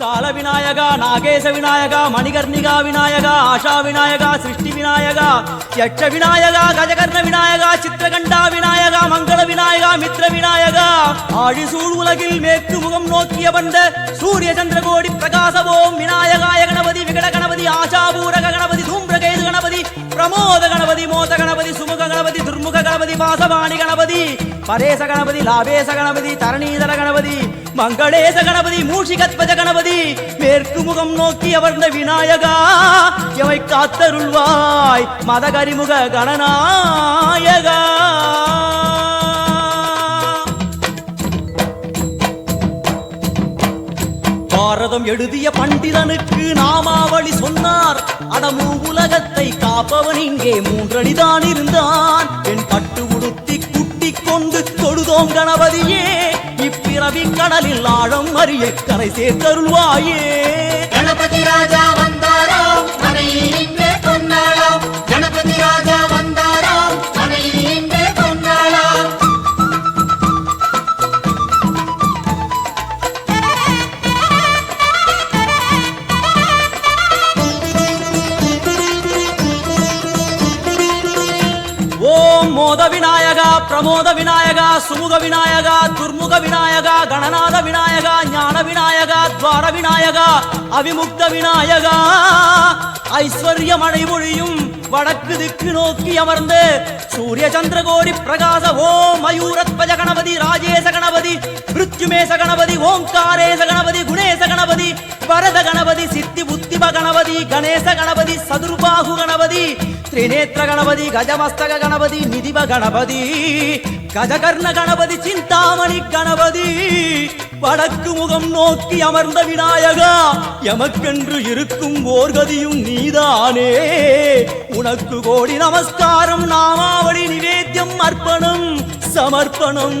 கால விநாயகா நாகேச விநாயகா மணிகர்ணிகா விநாயகா ஆஷா விநாயகா சிருஷ்டி விநாயகா யட்ச விநாயகா கஜகர்ண விநாயகா சித்திரகண்டா விநாயகா மங்கள விநாயகா மித்ர விநாயகா. ஆழிசூழ் உலகில் மேற்கு முகம் நோக்கிய வந்த சூரிய சந்திரகோடி பிரகாசவோம். விநாயகாய கணபதி விகட கணபதி ஆஷாபூரக கணபதி தூம்பிரகேது கணபதி பிரமோத கணபதி மோத கணபதி சுமுக கணபதி துர்முக கணபதி வாசவாணி கணபதி பரேச கணபதி லாபேச கணபதி தரணீதர கணபதி மங்களேச கணபதி மூஷிகத்வஜ கணபதி மேற்கு முகம் நோக்கி அமர்ந்த விநாயகா எவை காத்தருள்வாய் மதகரிமுக கணநாயகா. பாரதம் எழுதிய பண்டிதனுக்கு நாமாவளி சொன்னார். அடமு உலகத்தை காப்பவன் இங்கே மூன்றடிதான் இருந்தான். என் பட்டு உடுத்தி குட்டி கொண்டு தொழுதோம் கணபதியே. இப்பிறவி கடலில் ஆழம் அறிய கரை சேர்த்தருள்வாயே. கணபதி ராஜா பிரமோத விநாயகா பிரமோத விநாயகா சுமுக விநாயகா துர்முக விநாயகா கணநாத விநாயகா ஞான விநாயகா துவார விநாயகா அவிமுக்த விநாயகா. ஐஸ்வர்ய மழை பொழியும் வடக்கு திக்கு நோக்கி அமர்ந்து சூரிய சந்திரகோடி பிரகாச ஓம் மயூரத்வஜ கணபதி ராஜேச கணபதி மிருத்யுமேச கணபதி ஓங்காரேச கணபதி குணேச கணபதி வரத கணபதி சித்தி புத்திப கணபதி கணேச கணபதி சதுர்பாகு கணபதி திரிநேத்திர கணபதி கஜமஸ்தக கணபதி நிதிப கணபதி கஜகர்ண கணபதி சிந்தாமணி கணபதி. வடக்கு முகம் நோக்கி அமர்ந்த விநாயகா எமக்கென்று இருக்கும் ஓர்கதியும் நீதானே. உனக்கு கோடி நமஸ்காரம் நாமாவளி நிவேத்தியம் அர்ப்பணம் சமர்ப்பணம்.